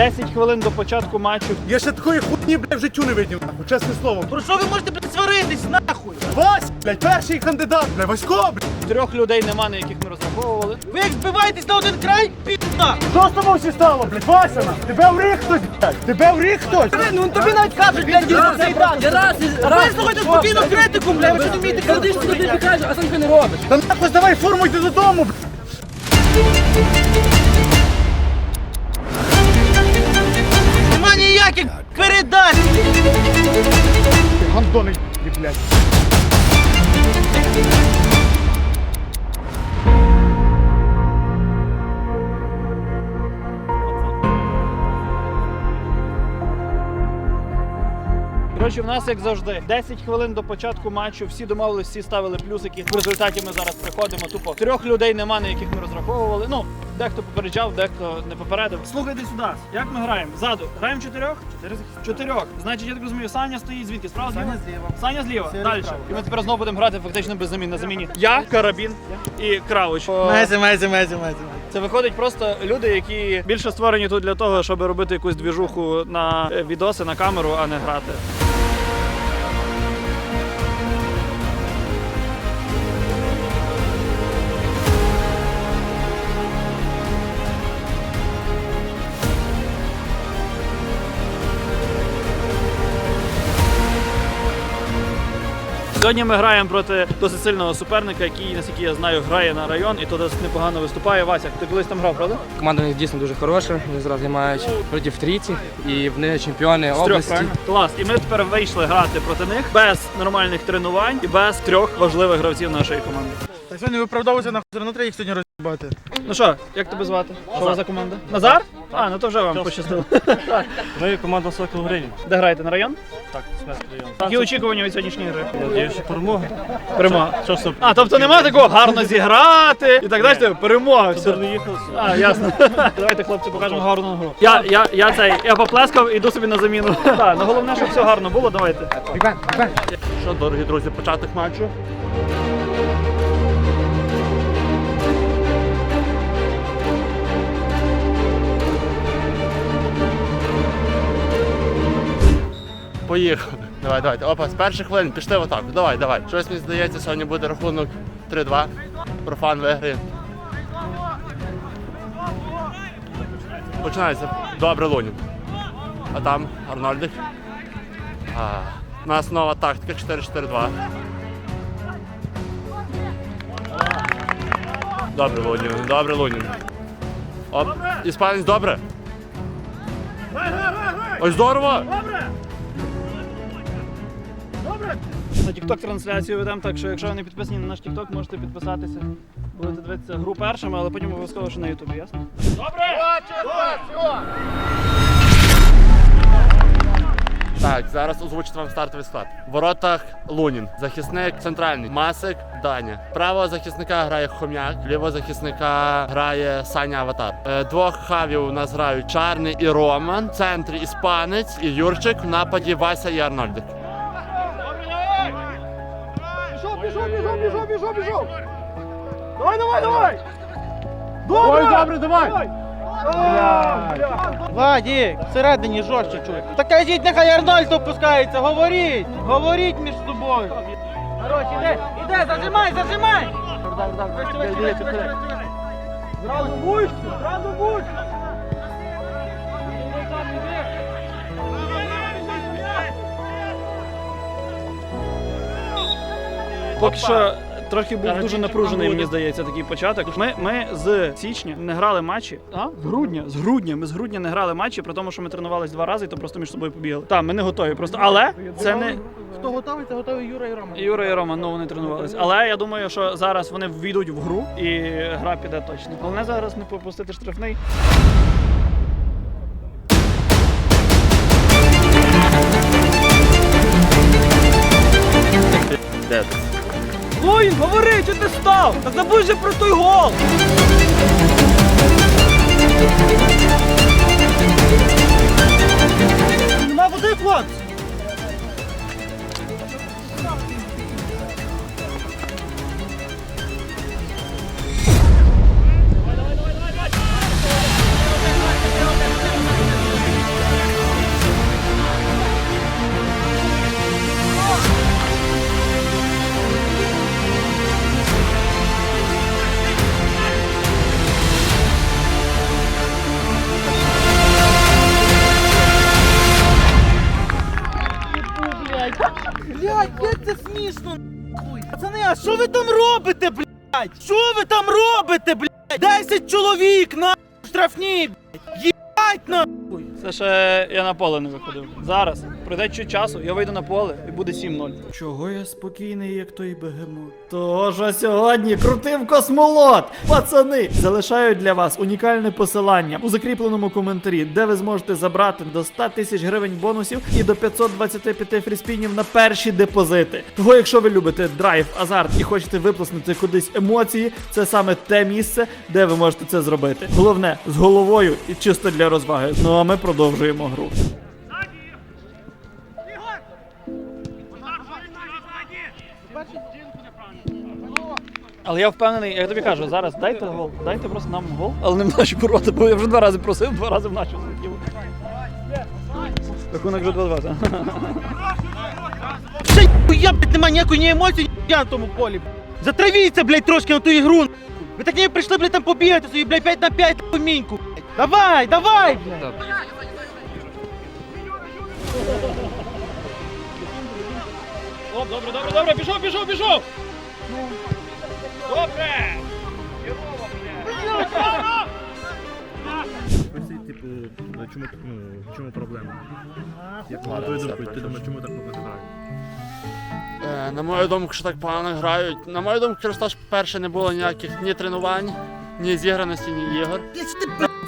10 хвилин до початку матчу. Я ще такої хуйні, блядь, в життю не видів, нахуй, чесне слово. Про що ви можете блядь, сваритись, нахуй? Вась, блядь, перший кандидат, блядь, Васько, блядь. Трьох людей нема, на яких ми розраховували. Ви як збиваєтесь на один край, пізна! Що з тобою всі стало, блядь, Вася, нахуй? Тебе в рік хтось, блядь, тебе в рік хтось. Ну тобі навіть кажуть, блядь, дійсно цей брат. Раз, раз, ви спокійно критику, блядь, ви що не вмієте критику, тобі кажуть, а сам не робиш. Та нахуй давай форму йди додому, блядь. Передач. Гандони, блядь. Коротше, в нас як завжди 10 хвилин до початку матчу. Всі домовились, всі ставили плюсики. В результаті ми зараз приходимо. Тупо трьох людей нема, на яких ми розраховували. Ну, дехто попереджав, дехто не попередив. Слухайте сюди. Як ми граємо? Ззаду. Граємо чотирьох? Чотири Чотирьох. Значить, я так розумію, Саня стоїть звідки? Справа Саня зліва. Саня зліва. Далі. І ми тепер знову будемо грати фактично без замін на заміні. Я, карабін і Крауч. Мезі, мезі, мезі, мезі. Це виходить просто люди, які більше створені тут для того, щоб робити якусь двіжуху на е, відоси, на камеру, а не грати. Сьогодні ми граємо проти досить сильного суперника, який, наскільки я знаю, грає на район і то досить непогано виступає. Вася, ти колись там грав, правда? Команда у них дійсно дуже хороша. Вони зараз займають проти трійці і вони чемпіони З області. правильно? Клас. І ми тепер вийшли грати проти них без нормальних тренувань і без трьох важливих гравців нашої команди. Та сьогодні виправдовується нахуй, все одно треба їх сьогодні роз'їбати. Ну що, як тебе звати? Що у вас за команда? Назар? А, ну то вже вам пощастило. Ми команда Сокол Грині. Де граєте на район? Так, район. Які очікування від сьогоднішньої гри? Надіюся, що перемога. Перемога. Що все? А, тобто немає такого гарно зіграти і так далі. типу, Перемога. Все. не їхав. А, ясно. Давайте, хлопці, покажемо гарну гру. Я, я, я цей, я поплескав, іду собі на заміну. Так, ну головне, щоб все гарно було, давайте. Що, дорогі друзі, початок матчу. Поїхали. Давай, давайте. Опа, з перших хвилин пішли в атаку. Давай, давай. Щось мені здається, сьогодні буде рахунок 3-2. Профан виграє. Починається. Добре Лунін. А там Арнольдик. А, у нас нова тактика 4-4-2. Добре, Лунін, добре, Лунін. Оп. Іспанець добре. Ой, здорово! На TikTok трансляцію ведемо, так що якщо ви не підписані на наш TikTok, можете підписатися. Будете дивитися гру першими, але потім обов'язково ще на Ютубі, ясно? Так, зараз озвучу вам стартовий склад. В воротах Лунін, захисник центральний, Масик, Даня. Правого захисника грає Хом'як, лівого захисника грає Саня Аватар. Е, Двох хавів у нас грають Чарний і Роман. В центрі іспанець і Юрчик. В нападі Вася і Арнольдик. Ой, добре, давай! Вадік, всередині жорстче чуй. Так кажіть, нехай Арнольд опускається, говоріть, говоріть між собою. Короче, іде, іде, зажимай, зажимай. Зразу вущу, зразу вущу. Поки що трохи був дуже напружений, мені здається, такий початок. Ми, ми з січня не грали матчі. А? З грудня. З грудня. Ми з грудня не грали матчі, при тому, що ми тренувались два рази, і то просто між собою побігали. Так, ми не готові. Просто але це не Хто готовий, це готовий Юра і Рома. Юра і Рома, ну вони тренувалися. Але я думаю, що зараз вони ввійдуть в гру і гра піде точно. Головне зараз не пропустити штрафний. Де ти? Луїн, говори, що ти став? Та забудь же про той гол. Нема води, хлопці. Штрафні. Їбать, на. Це ще я на поле не виходив. Зараз пройде чуть часу, я вийду на поле і буде 7-0. Чого я спокійний, як той бегемот? Того що сьогодні крутив космолот! Пацани! Залишаю для вас унікальне посилання у закріпленому коментарі, де ви зможете забрати до 100 тисяч гривень бонусів і до 525 фріспінів на перші депозити. Того, якщо ви любите драйв, азарт і хочете виплеснути кудись емоції, це саме те місце, де ви можете це зробити. Головне з головою і чисто для розваги. Ну а ми продовжуємо гру. Але я впевнений, я тобі кажу, зараз дайте гол, дайте просто нам гол, але не в наші ворота, бо я вже два рази просив, два рази в наші залетів. Рахунок вже 2-2, так? Ще я, блядь, нема ніякої ні емоції, ні на тому полі. Затравіться, блядь, трошки на ту ігру. Ви так не прийшли, блядь, там побігати собі, блядь, 5 на 5 нахуй, Давай, давай, блядь. Оп, добре, добре, добре, пішов, пішов, пішов! Добре! Типу, чому, ну, чому проблема? Як на твою думку, ти думаєш, чому так не грають? Е, На мою думку, що так погано грають. На мою думку, через те, що перше не було ніяких ні тренувань, ні зіграності, ні ігор.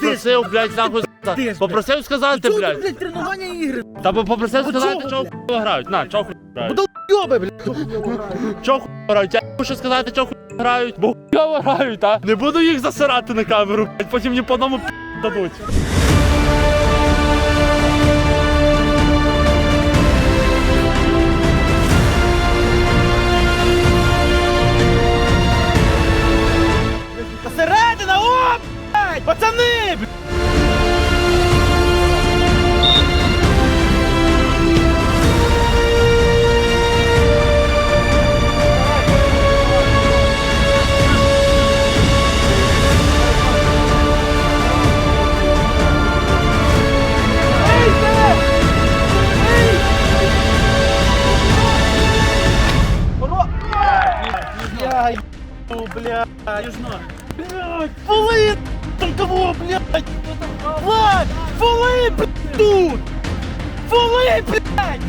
Просив, блядь, нахуй з**та. Попросив сказати, блядь. блядь, тренування ігри? Та бо попросив сказати, чого хуй грають. На, чого хуй грають. Йоби, блядь. Чого хуй грають? Я хочу сказати, чого хуй грають, бо хуйово грають, а? Не буду їх засирати на камеру, блядь, потім мені по одному пі*** дадуть. Середина, о, блядь, пацани, блядь. Блядь, фолы, там кого, блядь? Влад, фоли, блядь, тут! Фоли, блядь!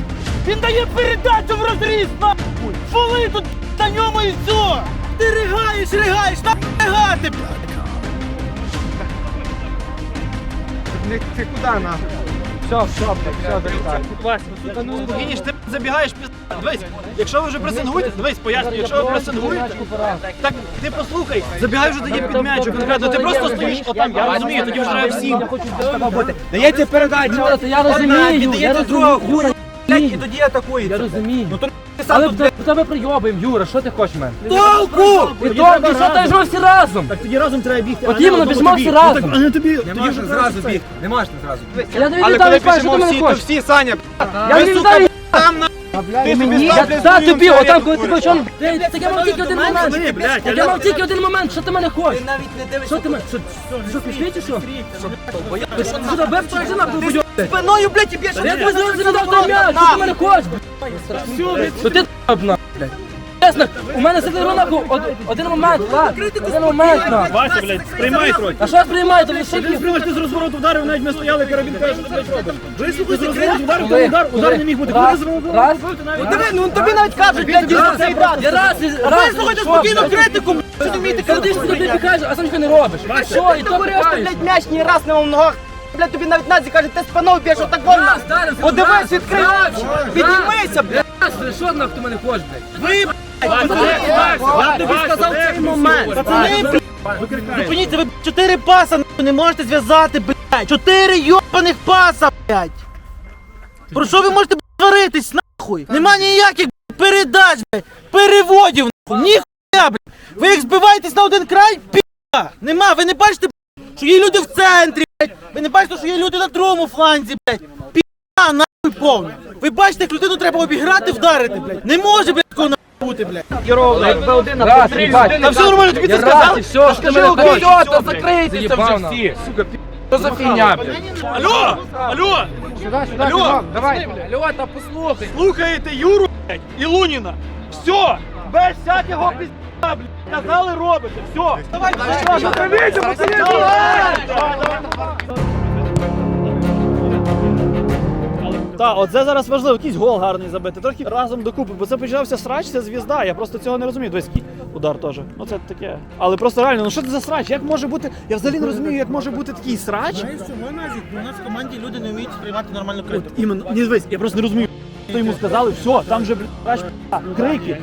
Він дає передачу в розріз, нахуй! Фоли тут на ньому і все! Ти ригаєш, ригаєш, на ригати, блядь! Спокійніше, ти забігаєш піз... Дивись, якщо ви вже пресингуєте, дивись, пояснюю, якщо ви пресингуєте, так ти послухай, забігай вже тоді під м'ячик конкретно, ти просто стоїш отам, я розумію, тоді вже треба всім. Даєте передачу! Юра, розумію, я розумію, я розумію, Юра, І тоді атакуєте! я розумію. Але в тебе- прийобуємо, Юра, що ти хочеш мене? Толку! І то, і що ти ж всі разом? Так тоді разом треба бігти. От іменно, біжимо всі разом. А не тобі, Не можна зразу бігти, не можна зразу. Я тобі віддав відповідь, що ти мене хочеш. всі, Саня, Я тобі віддав відповідь. ти собі Я та тобі, отам, коли ти почав. Ти, так я мав тільки один момент. Так я мав тільки один момент, що ти мене хочеш? навіть не дивишся. Що ти мене, що, що пішли чи що? Ти що, що тебе твоя жена буде Спиною, блядь, і б'єш. Я тобі зразу віддав той м'яч, що ти мене хочеш? блядь? То ти д***бна, блядь. Чесно, у мене сидить нахуй один момент, Влад, один момент, на. Вася, блядь, сприймай трохи. А що я сприймаю, то лише Ти сприймаєш, ти з розвороту ударив, навіть ми стояли, карабін каже, що ти блядь робиш. Вислухай, з розвороту ударив, то удар, удар не міг бути. Раз, Коли з раз. ударив. Диви, ну тобі навіть кажуть, блядь, дійсно цей брат. Я раз, раз, ви слухайте спокійно критику, блядь, що ти вмієте Ти ходиш сюди кажеш, а сам нічого не робиш. Що, і то Говориш, пихаєш. блядь, м'яч ні раз не в ногах. Блядь, тобі навіть Назі каже, ти спиною б'єш отак зараз, Подивись, відкрий очі. Піднімися, блядь. Що нахуй ти мене хочеш, блядь? Ви, я тобі сказав цей момент. Пацани, блядь, зупиніться, ви чотири паса не можете зв'язати, блядь. Чотири йобаних паса, блядь. Про що ви можете блядь, сваритись, нахуй? Нема ніяких блядь, передач, блядь, переводів, нахуй. Ніхуя, блядь. Ви їх збиваєтесь на один край, пі***а. Нема, ви не бачите, блядь, що є люди в центрі, не бачите, що є люди на другому фланзі, блядь. Пі***а, нахуй повна. Ви бачите, як людину треба обіграти, вдарити, блядь. Не може, блядь, такого нахуй бути, блядь. Раз, їбать. Та все нормально, тобі це Я раз, сказали? і все, що ти мене окей, хочеш. все, Та закрийтеся вже всі. Сука, пі***, що за фігня, блядь? Алло, алло, алло, Давай, Алло, та послухай. слухаєте Юру, блядь, і Луніна. Все, Без всякого пізда, блядь. Казали, робите. Все. Давай, давай, Так, оце зараз важливо, якийсь гол гарний забити, трохи разом докупи, бо це почався срач, це звізда. Я просто цього не розумію. Десь удар теж. Ну це таке. Але просто реально, ну що це за срач? Як може бути? Я взагалі не розумію, як може бути такий срач. Знаєш, чому назік? У нас в команді люди не вміють сприймати нормальну критику. Іменно, не дивись, я просто не розумію. Що йому сказали, все, там же блядь, срач, а, крики.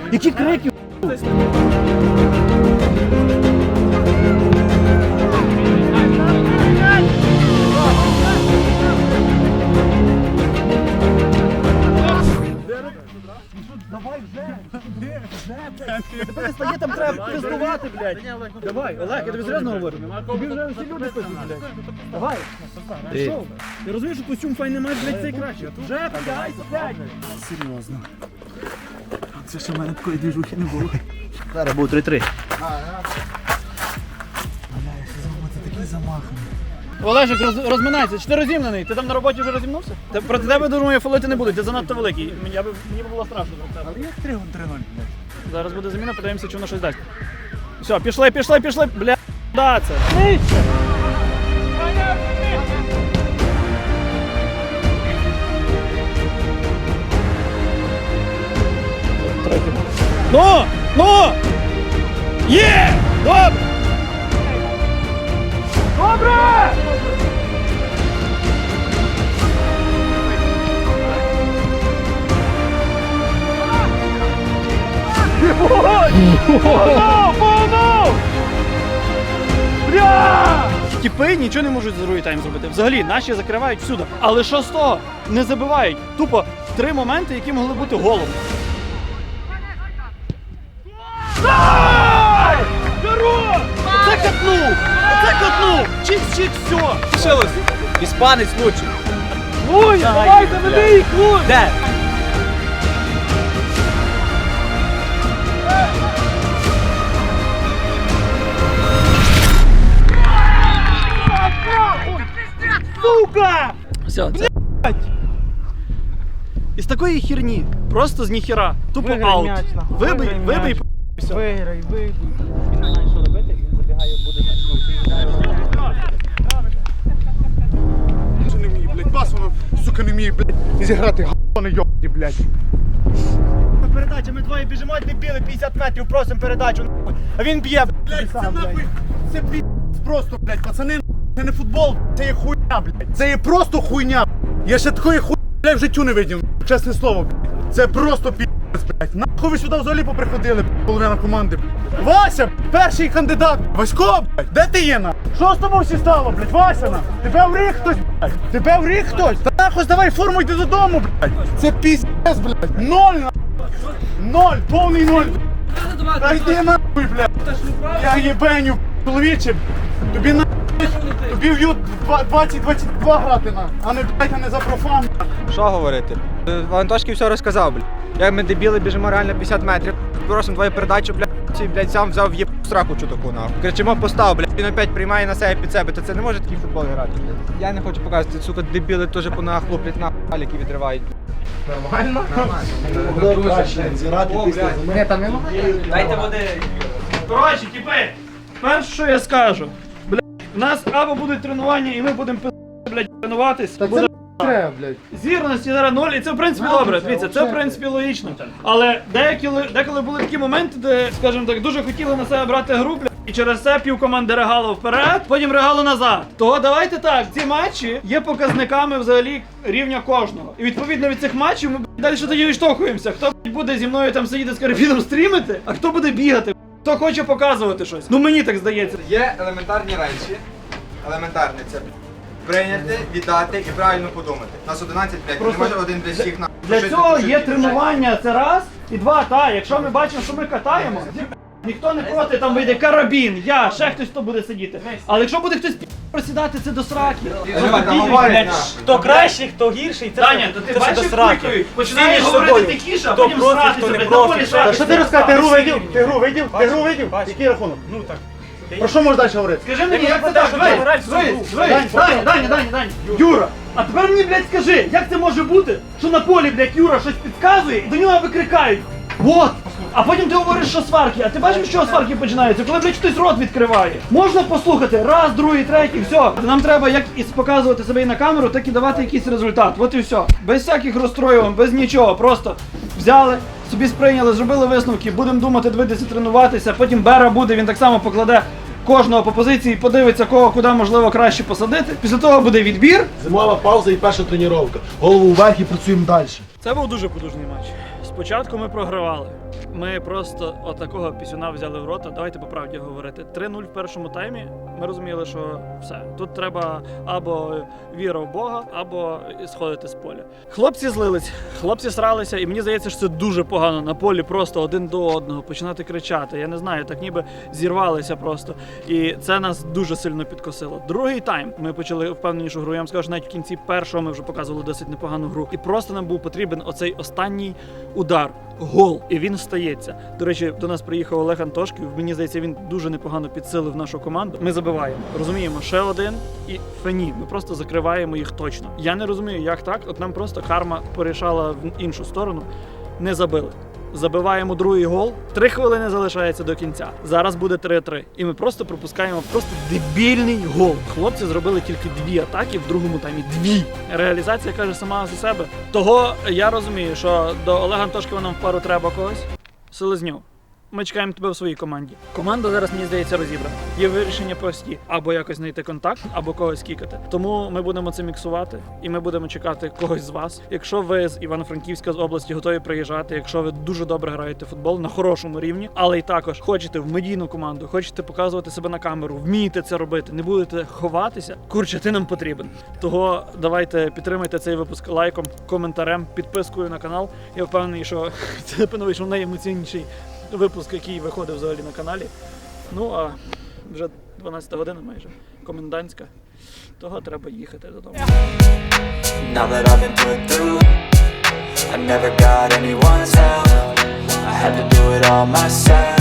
Які крики? Тебе стає там треба пиздувати, блядь. Давай, Олег, я тобі серйозно говорю. Тобі вже всі люди пишуть, блядь. Давай. Пішов. Я розумію, що костюм файний маєш, блядь, цей краще. Вже подягайся, блядь. Серйозно. Це ще в мене такої двіжухи не було. Зараз був 3-3. Олежик, роз, розминайся, чи ти розімнений? Ти там на роботі вже розімнувся? Та проти тебе, думаю, фолити не буде, ти занадто великий. Мені, я би, мені би було страшно про тебе. Але як 3-0, Зараз буде заміна, подивимося, чи воно щось дасть. Все, пішли, пішли, пішли, бля, да це. Нижче. Ну! Ну! Є! Добре! Добре! Бля! Тіпи нічого не можуть за другий тайм зробити. Взагалі, наші закривають всюди. Але що з того? Не забивають. Тупо три моменти, які могли бути голом. Здорово! Це катнув! Це катнув! Чик-чик, все! Лишилось. Іспанець лучший. Ой, давай, заведи їх! Де? Все, це... Із такої херні, просто з ніхера, тупо Виграй аут. м'яч, нахуй, Вибий, виграй вибий, м'яч. все. Виграй, виграй. Він не знає, що робити, він забігає, буде Це не вміє, блядь, бас воно, сука, не вміє, блядь, зіграти га**не йобні, блядь. Передача, ми двоє біжимо, не біли 50 метрів, просимо передачу, а він б'є, Блядь, це нахуй, це блядь, просто, блядь, пацани, це не футбол, це є хуйня, блядь. Це є просто хуйня. Я ще такої хуйні, блядь, в життю не видів, чесне слово, блядь. Це просто пі***ць, блядь. Нахуй ви сюди взагалі поприходили, блядь, половина команди, блядь. Вася, перший кандидат, Васько, блядь, де ти є, на? Що з тобою всі стало, блядь, Вася, на? Тебе вріг хтось, блядь? Тебе вріг хтось? Та нахуй давай форму йди додому, блядь. Це піздець, блядь. Ноль, на. Ноль, повний ноль. Та йди нахуй, блядь. Я їбеню, чоловіче. Тобі на тобі в ют 20-22 грати на, а не блядь, а не за профан. Що говорити? Е, Антошки все розказав, блядь. Як ми дебіли біжимо реально 50 метрів. Просимо твою передачу, блядь, ці, блядь, сам взяв в'єб страху чутаку, нахуй. Кричимо постав, блядь, він опять приймає на себе під себе, то це не може такий футбол грати, блядь. Я не хочу показувати, сука, дебіли теж по ногах луплять на паліки відривають. Нормально? Дайте води. Коротше, тіпи, перше, що я скажу. Блядь, нас або будуть тренування, і ми будемо пи***, блядь, тренуватись. буде Треба, блядь. Зірності зараз ноль, і це в принципі добре. Дивіться, це в принципі логічно. Але деколи, деколи були такі моменти, де, скажімо так, дуже хотіли на себе брати гру, бля, і через це пів команди регало вперед, потім регало назад. Того давайте так, ці матчі є показниками взагалі рівня кожного. І відповідно від цих матчів ми далі тоді відштовхуємося. Хто бля, буде зі мною там сидіти з карабіном стрімити, а хто буде бігати. Хто хоче показувати щось. Ну мені так здається. Є елементарні речі. Елементарне це прийняти, віддати і правильно подумати. Нас 11, блядь, Просто не може один для всіх на Для цього є тренування, це раз. І два, та, якщо ми бачимо, що ми катаємо, ніхто не проти, там вийде карабін, я, ще хтось хто буде сидіти. Але якщо буде хтось пі- просідати, це до сраки. Давай. Хто кращий, хто гірший, це Даня, то ти це до сраки. Починаєш Всі між говорити собою. тихіше, а Хто потім сратися, хто не блядь, на профі. полі Та сратися. Що ти розказати, ти гру видів? Ти гру видів? Ти гру видів? Який рахунок? Ну так. Про що можеш далі говорити? Скажи мені, як це не так? дивись, Даня, Даня, Даня, Даня. Юра, а тепер мені, блядь, скажи, як це може бути, що на полі, блядь, Юра щось підказує і до нього викрикають. Вот! А потім ти говориш, що сварки. А ти бачиш, що сварки починаються? Коли блядь, хтось рот відкриває. Можна послухати раз, другий, третій, все. Нам треба як і показувати себе і на камеру, так і давати якийсь результат. От і все. Без всяких розстроювань, без нічого. Просто взяли, собі сприйняли, зробили висновки, будемо думати, дивитися, тренуватися. Потім Бера буде, він так само покладе. Кожного по позиції подивиться, кого куди можливо краще посадити. Після того буде відбір. Зимова пауза і перша тренування. Голову вверх і працюємо далі. Це був дуже потужний матч. Спочатку ми програвали. Ми просто отакого пісюна взяли в рота. Давайте по правді говорити. 3-0 в першому таймі. Ми розуміли, що все. Тут треба або віра в Бога, або сходити з поля. Хлопці злились, хлопці сралися, і мені здається, що це дуже погано на полі просто один до одного починати кричати. Я не знаю, так ніби зірвалися просто. І це нас дуже сильно підкосило. Другий тайм ми почали впевненішу гру. Я вам скажу, що навіть в кінці першого ми вже показували досить непогану гру. І просто нам був потрібен оцей останній удар. Гол, і він стається. До речі, до нас приїхав Олег Антошків. Мені здається, він дуже непогано підсилив нашу команду. Ми забиваємо. Розуміємо, ще один і фені. Ми просто закриваємо їх точно. Я не розумію, як так. От нам просто карма порішала в іншу сторону. Не забили. Забиваємо другий гол. Три хвилини залишається до кінця. Зараз буде 3-3. І ми просто пропускаємо просто дебільний гол. Хлопці зробили тільки дві атаки в другому таймі. Дві. Реалізація каже сама за себе. Того я розумію, що до Олега Антошківа нам в пару треба когось. Селезньов. Ми чекаємо тебе в своїй команді. Команда зараз, мені здається, розібрана. Є вирішення прості: або якось знайти контакт, або когось кікати. Тому ми будемо це міксувати, і ми будемо чекати когось з вас. Якщо ви з Івано-Франківська з області готові приїжджати, якщо ви дуже добре граєте футбол на хорошому рівні, але й також хочете в медійну команду, хочете показувати себе на камеру, вмієте це робити, не будете ховатися. Курче, ти нам потрібен. Того давайте підтримайте цей випуск лайком, коментарем, підпискою на канал. Я впевнений, що це вийшов найемоційніший випуск, який виходив взагалі на каналі. Ну а вже 12 година майже комендантська. Того треба їхати додому. I had to do it all myself